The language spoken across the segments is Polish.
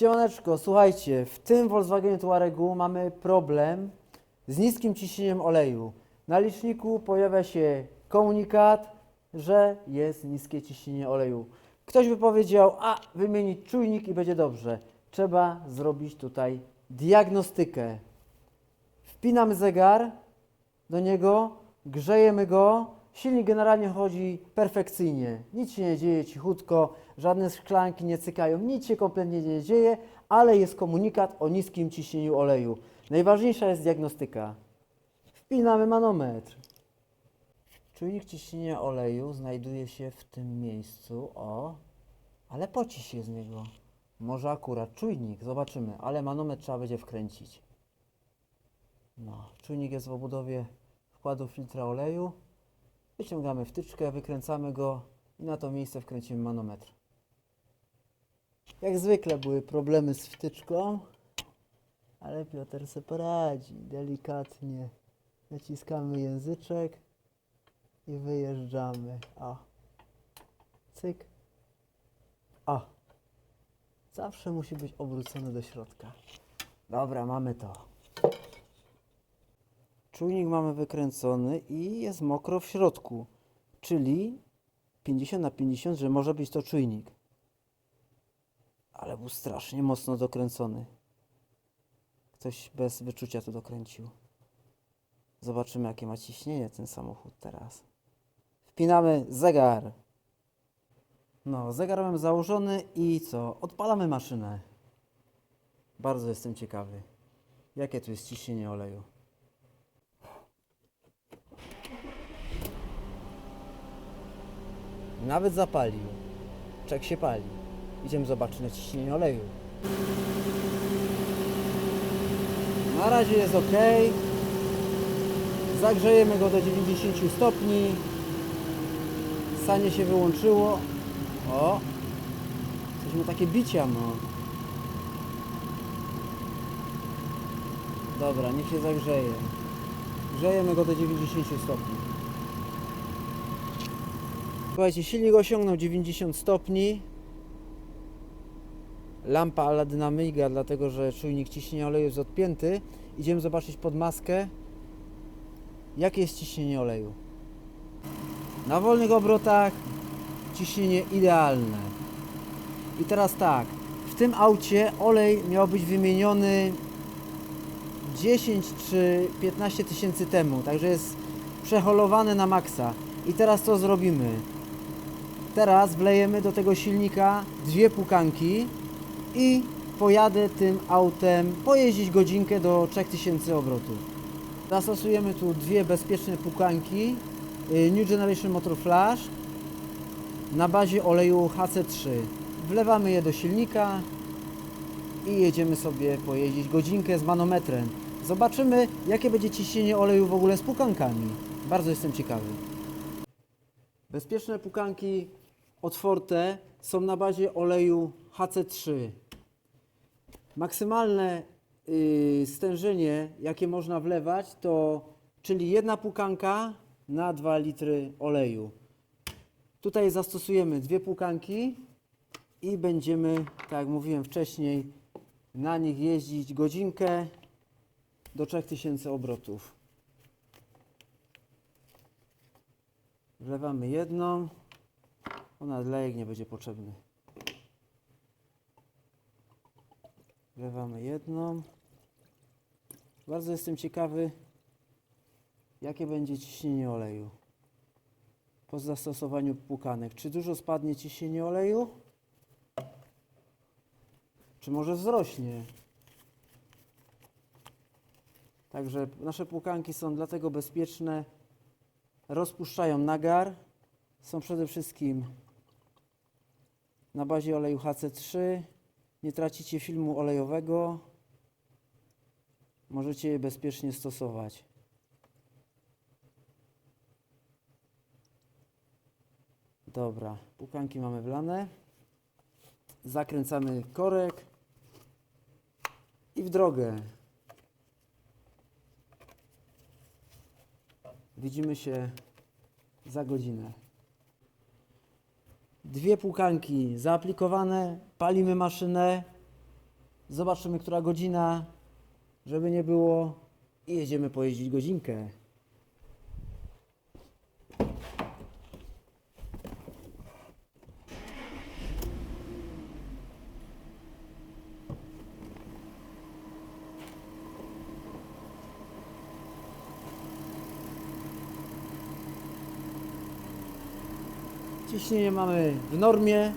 Siemaneczko, słuchajcie, w tym Volkswagenie Tuaregu mamy problem z niskim ciśnieniem oleju. Na liczniku pojawia się komunikat, że jest niskie ciśnienie oleju. Ktoś by powiedział, a wymienić czujnik i będzie dobrze. Trzeba zrobić tutaj diagnostykę. Wpinamy zegar do niego, grzejemy go. Silnik generalnie chodzi perfekcyjnie. Nic się nie dzieje cichutko, żadne szklanki nie cykają, nic się kompletnie nie dzieje, ale jest komunikat o niskim ciśnieniu oleju. Najważniejsza jest diagnostyka. Wpinamy manometr. Czujnik ciśnienia oleju znajduje się w tym miejscu. O, ale poci się z niego. Może akurat czujnik, zobaczymy, ale manometr trzeba będzie wkręcić. No, czujnik jest w obudowie wkładu filtra oleju. Wyciągamy wtyczkę, wykręcamy go i na to miejsce wkręcimy manometr. Jak zwykle były problemy z wtyczką, ale Piotr se poradzi. Delikatnie naciskamy języczek i wyjeżdżamy. O. Cyk. O. Zawsze musi być obrócony do środka. Dobra, mamy to. Czujnik mamy wykręcony i jest mokro w środku, czyli 50 na 50, że może być to czujnik. Ale był strasznie mocno dokręcony. Ktoś bez wyczucia to dokręcił. Zobaczymy, jakie ma ciśnienie ten samochód teraz. Wpinamy zegar. No, zegar mam założony i co? Odpalamy maszynę. Bardzo jestem ciekawy, jakie tu jest ciśnienie oleju. Nawet zapalił. Czek się pali. Idziemy zobaczyć na ciśnienie oleju. Na razie jest ok. Zagrzejemy go do 90 stopni. Sanie się wyłączyło. O! Coś mu takie bicia ma. Dobra, niech się zagrzeje. Grzejemy go do 90 stopni. Słuchajcie, silnik osiągnął 90 stopni. Lampa Aladyna myga, dlatego że czujnik ciśnienia oleju jest odpięty. Idziemy zobaczyć pod maskę, jakie jest ciśnienie oleju. Na wolnych obrotach ciśnienie idealne. I teraz tak, w tym aucie olej miał być wymieniony 10 czy 15 tysięcy temu, także jest przeholowany na maksa. I teraz co zrobimy? Teraz wlejemy do tego silnika dwie pukanki i pojadę tym autem pojeździć godzinkę do 3000 obrotów. Zastosujemy tu dwie bezpieczne pukanki y, New Generation Motor Flash na bazie oleju HC3. Wlewamy je do silnika i jedziemy sobie pojeździć godzinkę z manometrem. Zobaczymy jakie będzie ciśnienie oleju w ogóle z pukankami. Bardzo jestem ciekawy. Bezpieczne pukanki od Forte są na bazie oleju HC3. Maksymalne yy, stężenie, jakie można wlewać, to czyli jedna pukanka na 2 litry oleju. Tutaj zastosujemy dwie pukanki i będziemy, tak jak mówiłem wcześniej, na nich jeździć godzinkę do 3000 obrotów. Wlewamy jedną. Ona lejek nie będzie potrzebny. Wlewamy jedną. Bardzo jestem ciekawy, jakie będzie ciśnienie oleju po zastosowaniu płukanek. Czy dużo spadnie ciśnienie oleju? Czy może wzrośnie? Także nasze płukanki są dlatego bezpieczne, rozpuszczają nagar, są przede wszystkim na bazie oleju HC3, nie tracicie filmu olejowego, możecie je bezpiecznie stosować. Dobra, pukanki mamy wlane. Zakręcamy korek i w drogę. Widzimy się za godzinę. Dwie pukanki zaaplikowane, palimy maszynę Zobaczymy, która godzina, żeby nie było. I jedziemy pojeździć godzinkę. Ciśnienie mamy w normie.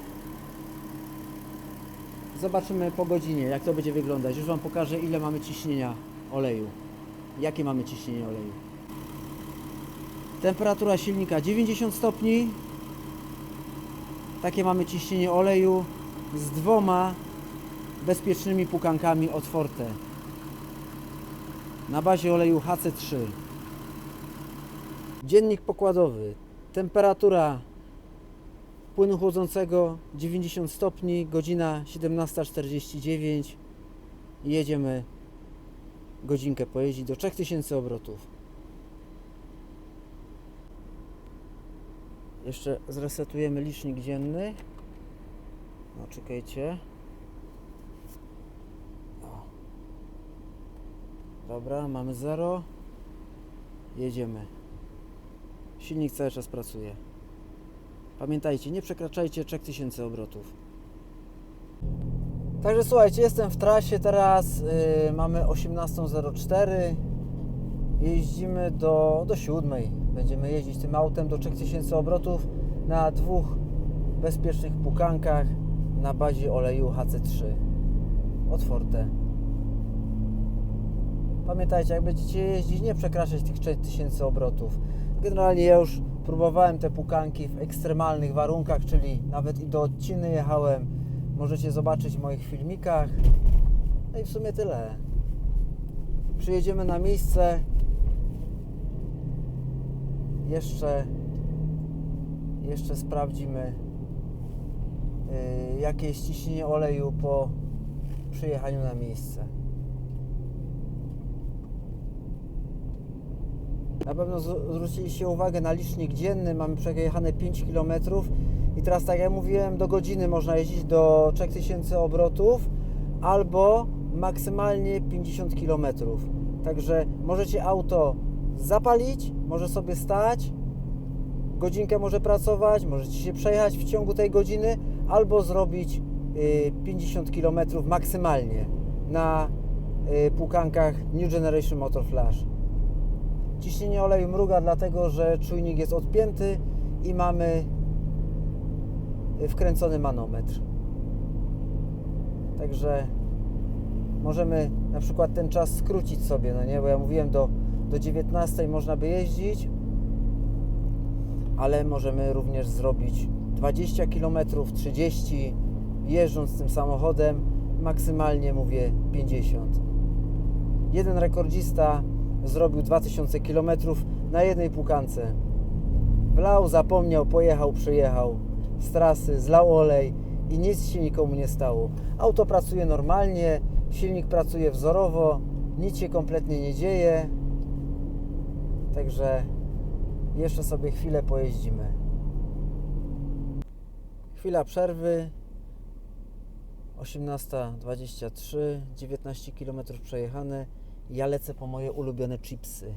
Zobaczymy po godzinie, jak to będzie wyglądać. Już Wam pokażę, ile mamy ciśnienia oleju. Jakie mamy ciśnienie oleju. Temperatura silnika 90 stopni. Takie mamy ciśnienie oleju z dwoma bezpiecznymi pukankami od. Na bazie oleju HC3. Dziennik pokładowy. Temperatura płynu chłodzącego 90 stopni, godzina 17.49 i jedziemy godzinkę pojeździć do 3000 obrotów. Jeszcze zresetujemy licznik dzienny. No, czekajcie. Dobra, mamy 0. Jedziemy. Silnik cały czas pracuje. Pamiętajcie, nie przekraczajcie 3000 obrotów. Także słuchajcie, jestem w trasie teraz, yy, mamy 18.04, jeździmy do, do 7. Będziemy jeździć tym autem do 3000 obrotów na dwóch bezpiecznych pukankach na bazie oleju HC3 od Forte. Pamiętajcie, jak będziecie jeździć, nie przekraczać tych 3000 obrotów. Generalnie ja już próbowałem te pukanki w ekstremalnych warunkach, czyli nawet i do odciny jechałem. Możecie zobaczyć w moich filmikach. No i w sumie tyle. Przyjedziemy na miejsce. Jeszcze jeszcze sprawdzimy yy, jakie jest ciśnienie oleju po przyjechaniu na miejsce. Na pewno zwróciliście uwagę na licznik dzienny, mamy przejechane 5 km i teraz tak jak mówiłem, do godziny można jeździć do 3000 obrotów albo maksymalnie 50 km. Także możecie auto zapalić, może sobie stać, godzinkę może pracować, możecie się przejechać w ciągu tej godziny albo zrobić y, 50 km maksymalnie na y, pukankach New Generation Motor Flash. Ciśnienie oleju mruga dlatego, że czujnik jest odpięty i mamy wkręcony manometr. Także możemy na przykład ten czas skrócić sobie, no nie? Bo ja mówiłem do, do 19 można by jeździć, ale możemy również zrobić 20 km, 30 jeżdżąc tym samochodem, maksymalnie mówię 50. Jeden rekordzista zrobił 2000 km na jednej pukance. Wlał, zapomniał, pojechał, przyjechał z trasy, zlał olej i nic się nikomu nie stało. Auto pracuje normalnie, silnik pracuje wzorowo, nic się kompletnie nie dzieje. Także jeszcze sobie chwilę pojeździmy. Chwila przerwy. 18.23, 19 km przejechane. Ja lecę po moje ulubione chipsy.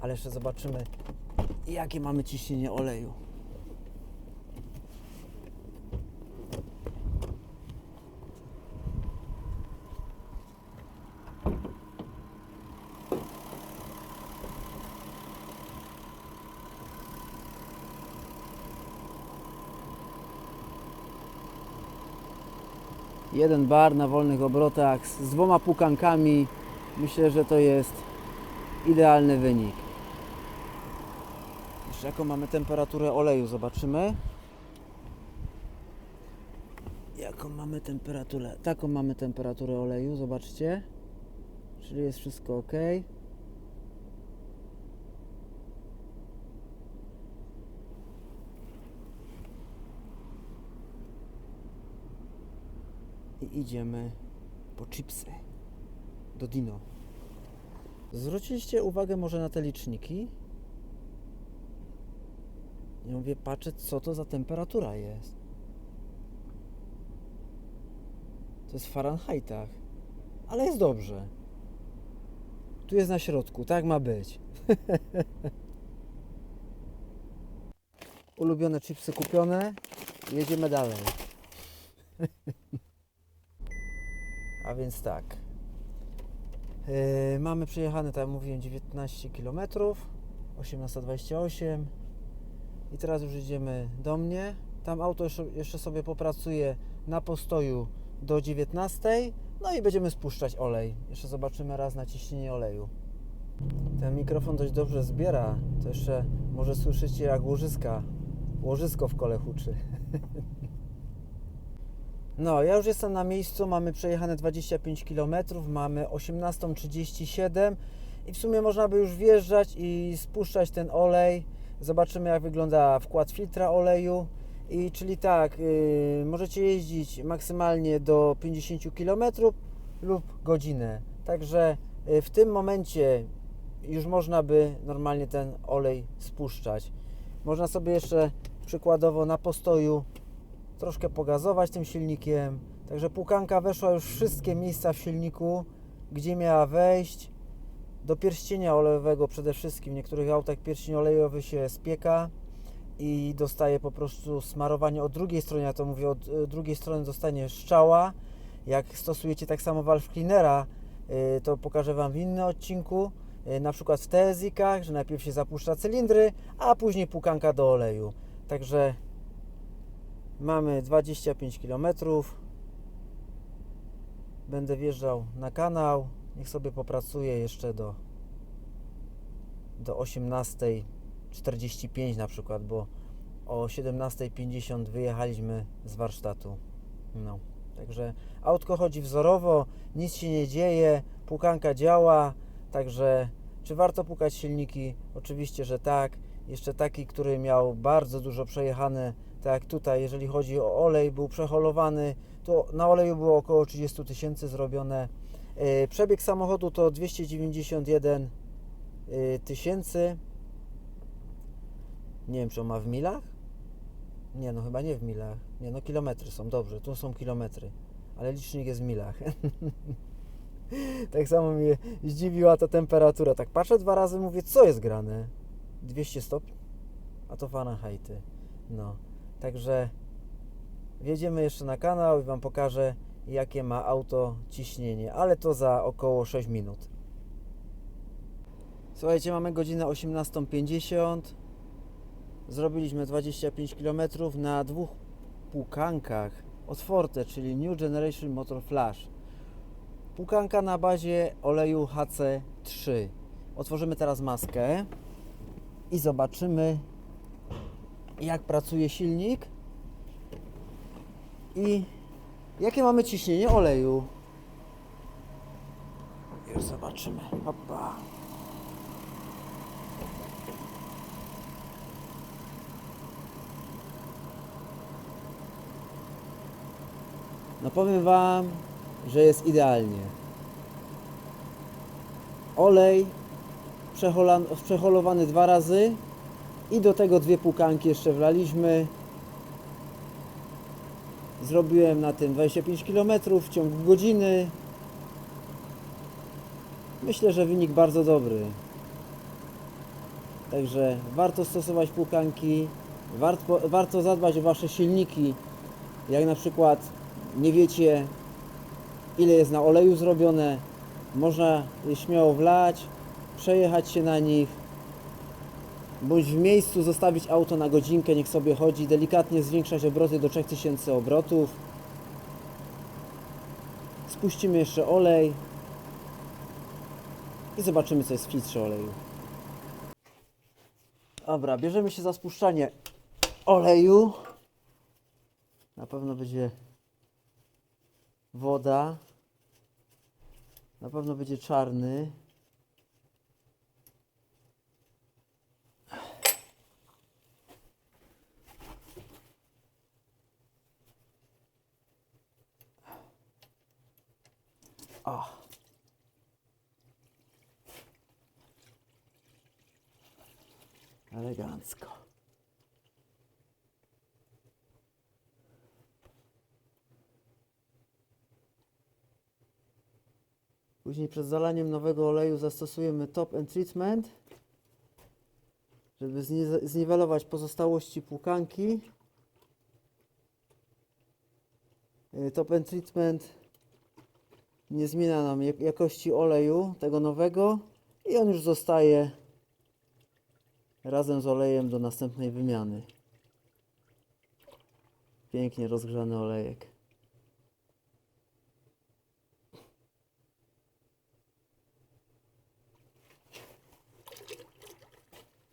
Ale jeszcze zobaczymy, jakie mamy ciśnienie oleju. Jeden bar na wolnych obrotach z dwoma pukankami. Myślę, że to jest idealny wynik. Jeszcze jaką mamy temperaturę oleju, zobaczymy. Jaką mamy temperaturę? Taką mamy temperaturę oleju, zobaczcie. Czyli jest wszystko ok. I idziemy po chipsy do Dino. Zwróciliście uwagę może na te liczniki? Ja mówię, patrzę, co to za temperatura jest. To jest w Fahrenheitach. ale jest dobrze. Tu jest na środku, tak ma być. Ulubione chipsy kupione, jedziemy dalej. A więc tak. Yy, mamy przejechane, tak jak mówiłem, 19 km, 18.28 i teraz już idziemy do mnie. Tam auto jeszcze, sobie popracuje na postoju do 19, no i będziemy spuszczać olej. Jeszcze zobaczymy raz naciśnienie oleju. Ten mikrofon dość dobrze zbiera, to jeszcze może słyszycie jak łożyska, łożysko w kole huczy. No, ja już jestem na miejscu, mamy przejechane 25 km, mamy 18.37 i w sumie można by już wjeżdżać i spuszczać ten olej. Zobaczymy jak wygląda wkład filtra oleju. I czyli tak, yy, możecie jeździć maksymalnie do 50 km lub godzinę. Także yy, w tym momencie już można by normalnie ten olej spuszczać. Można sobie jeszcze przykładowo na postoju troszkę pogazować tym silnikiem. Także płukanka weszła już wszystkie miejsca w silniku, gdzie miała wejść. Do pierścienia olejowego przede wszystkim. W niektórych autach pierścień olejowy się spieka i dostaje po prostu smarowanie od drugiej strony, ja to mówię, od e, drugiej strony dostanie szczała. Jak stosujecie tak samo valve cleanera, y, to pokażę Wam w innym odcinku, y, na przykład w TSI-kach, że najpierw się zapuszcza cylindry, a później płukanka do oleju. Także mamy 25 km. Będę wjeżdżał na kanał. Niech sobie popracuje jeszcze do, do 18.45 na przykład, bo o 17.50 wyjechaliśmy z warsztatu. No, także autko chodzi wzorowo, nic się nie dzieje, pukanka działa, także czy warto pukać silniki? Oczywiście, że tak. Jeszcze taki, który miał bardzo dużo przejechane, tak jak tutaj, jeżeli chodzi o olej, był przeholowany, to na oleju było około 30 tysięcy zrobione. Yy, Przebieg samochodu to 291 yy, tysięcy. Nie wiem, czy on ma w milach? Nie, no chyba nie w milach. Nie, no kilometry są, dobrze, tu są kilometry, ale licznik jest w milach. tak samo mnie zdziwiła ta temperatura. Tak patrzę dwa razy, mówię, co jest grane? 200 stopni? A to Fahrenheity. No, także wjedziemy jeszcze na kanał i Wam pokażę, jakie ma auto ciśnienie, ale to za około 6 minut. Słuchajcie, mamy godzinę 18.50. Zrobiliśmy 25 km na dwóch płukankach od Forte, czyli New Generation Motor Flash. Płukanka na bazie oleju HC3. Otworzymy teraz maskę i zobaczymy jak pracuje silnik i jakie mamy ciśnienie oleju. Już zobaczymy. Hopa. No powiem Wam, że jest idealnie. Olej przeholowany dwa razy i do tego dwie płukanki jeszcze wlaliśmy. Zrobiłem na tym 25 km w ciągu godziny. Myślę, że wynik bardzo dobry. Także warto stosować płukanki, warto, warto zadbać o Wasze silniki. Jak na przykład nie wiecie ile jest na oleju zrobione, można je śmiało wlać, przejechać się na nich, bądź w miejscu zostawić auto na godzinkę, niech sobie chodzi, delikatnie zwiększać obroty do 3000 obrotów. Spuścimy jeszcze olej i zobaczymy co jest w filtrze oleju. Dobra, bierzemy się za spuszczanie oleju. Na pewno będzie woda. Na pewno będzie czarny. O. Elegancko. Później przed zalaniem nowego oleju zastosujemy top and treatment, żeby znie- zniwelować pozostałości płukanki. Y, Top and treatment nie zmienia nam jak- jakości oleju tego nowego i on już zostaje razem z olejem do następnej wymiany. Pięknie rozgrzany olejek.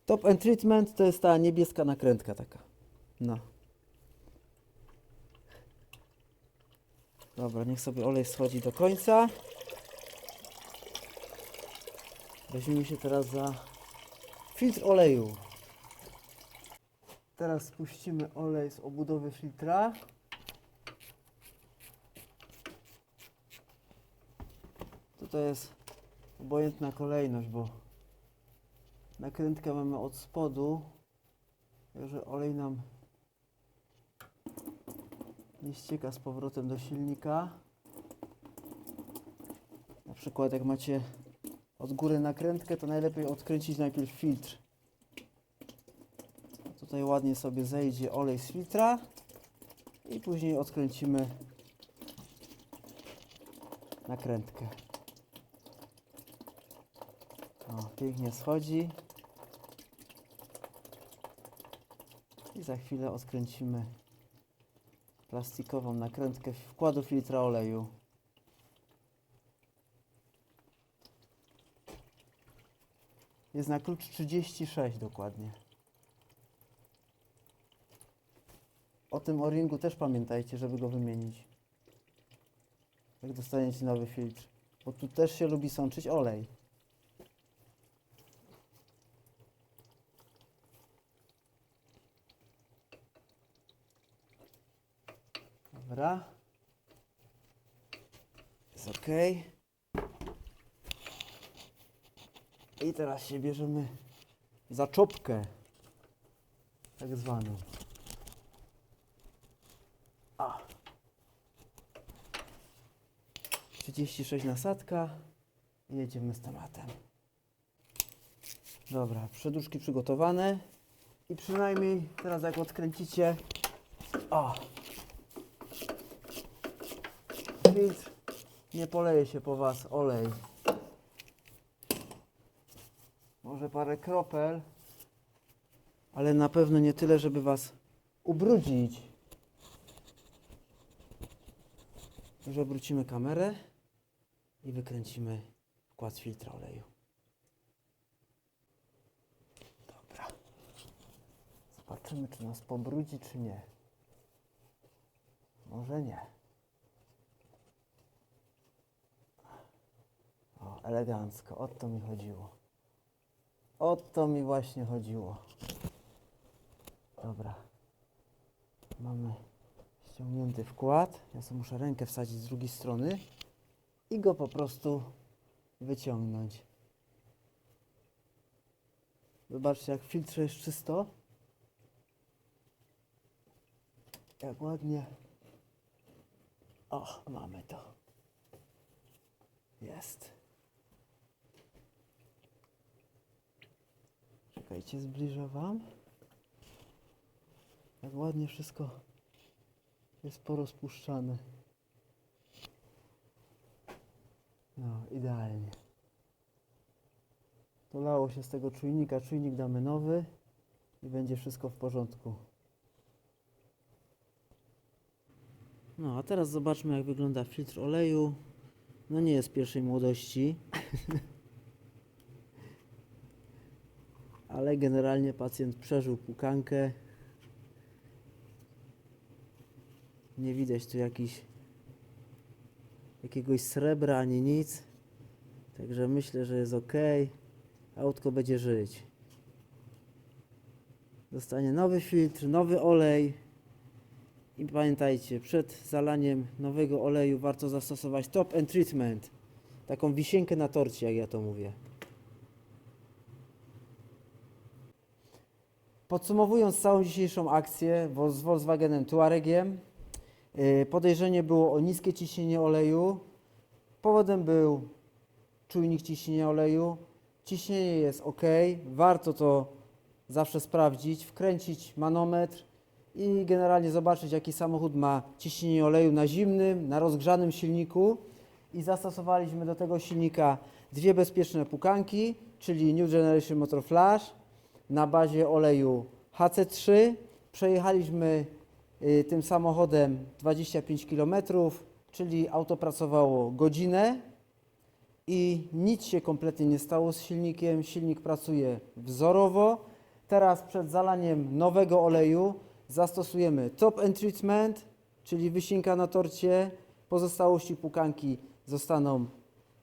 Top and treatment to jest ta niebieska nakrętka taka. No. Dobra, niech sobie olej schodzi do końca. Weźmiemy się teraz za filtr oleju. Teraz spuścimy olej z obudowy filtra. Tutaj jest obojętna kolejność, bo nakrętkę mamy od spodu, także olej nam nie ścieka z powrotem do silnika. Na przykład jak macie od góry nakrętkę, to najlepiej odkręcić najpierw filtr. Tutaj ładnie sobie zejdzie olej z filtra i później odkręcimy nakrętkę. O, pięknie schodzi. I za chwilę odkręcimy plastikową nakrętkę wkładu filtra oleju. Jest na klucz 36 dokładnie. O tym o-ringu też pamiętajcie, żeby go wymienić. Jak dostaniecie nowy filtr. Bo tu też się lubi sączyć olej. Dobra. Jest ok. I teraz się bierzemy za czopkę. Tak zwaną. A. 36 nasadka i jedziemy z tematem. Dobra, przeduszki przygotowane i przynajmniej teraz jak odkręcicie o, filtr nie poleje się po Was olej. Może parę kropel, ale na pewno nie tyle, żeby Was ubrudzić. Już obrócimy kamerę i wykręcimy wkład filtra oleju. Dobra. Zobaczymy, czy nas pobrudzi, czy nie. Może nie. O, elegancko. O to mi chodziło. O to mi właśnie chodziło. Dobra. Mamy ściągnięty wkład. Ja sobie muszę rękę wsadzić z drugiej strony i go po prostu wyciągnąć. Zobaczcie, jak w filtrze jest czysto. Jak ładnie. O, mamy to. Jest. Czekajcie, zbliżę Wam. Jak ładnie wszystko jest porozpuszczane. No, idealnie. Dolało się z tego czujnika. Czujnik damy nowy i będzie wszystko w porządku. No, a teraz zobaczmy, jak wygląda filtr oleju. No, nie jest pierwszej młodości. Ale generalnie pacjent przeżył pukankę. Nie widać tu jakiś, jakiegoś srebra ani nic. Także myślę, że jest ok. Autko będzie żyć. Dostanie nowy filtr, nowy olej. I pamiętajcie, przed zalaniem nowego oleju warto zastosować top and treatment. Taką wisienkę na torcie, jak ja to mówię. Podsumowując całą dzisiejszą akcję z Volkswagenem Touaregiem, yy, podejrzenie było o niskie ciśnienie oleju. Powodem był czujnik ciśnienia oleju. Ciśnienie jest ok, warto to zawsze sprawdzić, wkręcić manometr i generalnie zobaczyć, jaki samochód ma ciśnienie oleju na zimnym, na rozgrzanym silniku. I zastosowaliśmy do tego silnika dwie bezpieczne pukanki, czyli New Generation Motor Flash na bazie oleju HC3. Przejechaliśmy y, tym samochodem 25 km, czyli auto pracowało godzinę i nic się kompletnie nie stało z silnikiem. Silnik pracuje wzorowo. Teraz przed zalaniem nowego oleju zastosujemy top end treatment, czyli wysinka na torcie. Pozostałości pukanki zostaną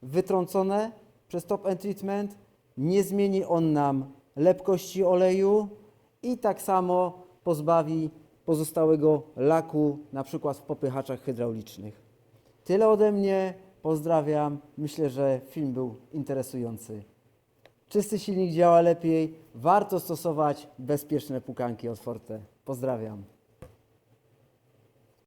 wytrącone przez top end treatment. Nie zmieni on nam lepkości oleju i tak samo pozbawi pozostałego laku, na przykład w popychaczach hydraulicznych. Tyle ode mnie. Pozdrawiam. Myślę, że film był interesujący. Czysty silnik działa lepiej. Warto stosować bezpieczne pukanki od Forte. Pozdrawiam.